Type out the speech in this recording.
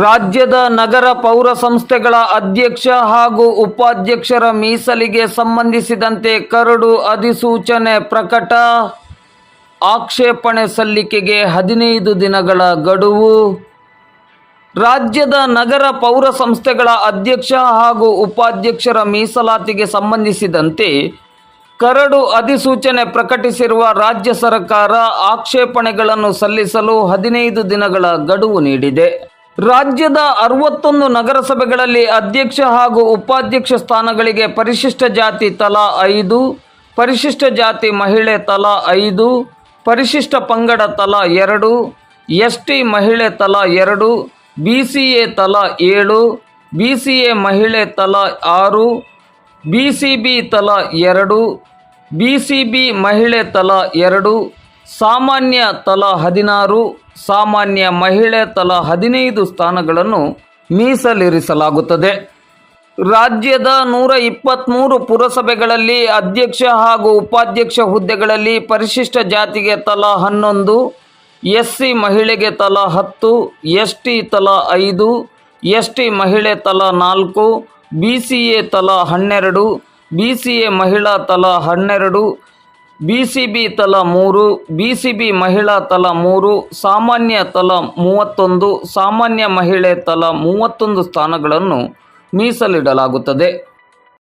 ರಾಜ್ಯದ ನಗರ ಪೌರ ಸಂಸ್ಥೆಗಳ ಅಧ್ಯಕ್ಷ ಹಾಗೂ ಉಪಾಧ್ಯಕ್ಷರ ಮೀಸಲಿಗೆ ಸಂಬಂಧಿಸಿದಂತೆ ಕರಡು ಅಧಿಸೂಚನೆ ಪ್ರಕಟ. ಆಕ್ಷೇಪಣೆ ಸಲ್ಲಿಕೆಗೆ ಹದಿನೈದು ದಿನಗಳ ಗಡುವು. ರಾಜ್ಯದ ನಗರ ಪೌರ ಸಂಸ್ಥೆಗಳ ಅಧ್ಯಕ್ಷ ಹಾಗೂ ಉಪಾಧ್ಯಕ್ಷರ ಮೀಸಲಾತಿಗೆ ಸಂಬಂಧಿಸಿದಂತೆ ಕರಡು ಅಧಿಸೂಚನೆ ಪ್ರಕಟಿಸಿರುವ ರಾಜ್ಯ ಸರ್ಕಾರ ಆಕ್ಷೇಪಣೆಗಳನ್ನು ಸಲ್ಲಿಸಲು ಹದಿನೈದು ದಿನಗಳ ಗಡುವು ನೀಡಿದೆ. ರಾಜ್ಯದ ಅರವತ್ತೊಂದು ನಗರಸಭೆಗಳಲ್ಲಿ ಅಧ್ಯಕ್ಷ ಹಾಗೂ ಉಪಾಧ್ಯಕ್ಷ ಸ್ಥಾನಗಳಿಗೆ ಪರಿಶಿಷ್ಟ ಜಾತಿ ತಲಾ ಐದು, ಪರಿಶಿಷ್ಟ ಜಾತಿ ಮಹಿಳೆ ತಲಾ ಐದು, ಪರಿಶಿಷ್ಟ ಪಂಗಡ ತಲಾ ಎರಡು ಎಸ್ ಟಿ ಮಹಿಳೆ ತಲಾ ಎರಡು ಬಿ ಸಿ ಎ ತಲಾ ಏಳು ಬಿ ಸಿ ಎ ಮಹಿಳೆ ತಲಾ ಆರು ಬಿ ಸಿ ಬಿ ತಲಾ ಎರಡು ಬಿ ಸಿ ಬಿ ಮಹಿಳೆ ತಲಾ ಎರಡು, ಸಾಮಾನ್ಯ ತಲಾ ಹದಿನಾರು ಸಾಮಾನ್ಯ ಮಹಿಳೆ ತಲಾ ಹದಿನೈದು ಸ್ಥಾನಗಳನ್ನು ಮೀಸಲಿರಿಸಲಾಗುತ್ತದೆ. ರಾಜ್ಯದ ನೂರ ಇಪ್ಪತ್ತ್ಮೂರು ಪುರಸಭೆಗಳಲ್ಲಿ ಅಧ್ಯಕ್ಷ ಹಾಗೂ ಉಪಾಧ್ಯಕ್ಷ ಹುದ್ದೆಗಳಲ್ಲಿ ಪರಿಶಿಷ್ಟ ಜಾತಿಗೆ ತಲಾ ಹನ್ನೊಂದು ಎಸ್ ಸಿ ಮಹಿಳೆಗೆ ತಲಾ ಹತ್ತು ಎಸ್ ಟಿ ತಲಾ ಐದು ಎಸ್ ಟಿ ಮಹಿಳೆ ತಲಾ ನಾಲ್ಕು ಬಿ ಸಿ ಎ ತಲಾ ಹನ್ನೆರಡು ಬಿ ಸಿ ಎ ಮಹಿಳಾ ತಲಾ ಹನ್ನೆರಡು ಬಿ ಸಿ ಬಿ ತಲಾ ಮೂರು ಬಿಸಿಬಿ ಮಹಿಳಾ ತಲಾ ಮೂರು, ಸಾಮಾನ್ಯ ತಲಾ ಮೂವತ್ತೊಂದು, ಸಾಮಾನ್ಯ ಮಹಿಳೆ ತಲಾ ಮೂವತ್ತೊಂದು ಸ್ಥಾನಗಳನ್ನು ಮೀಸಲಿಡಲಾಗುತ್ತದೆ.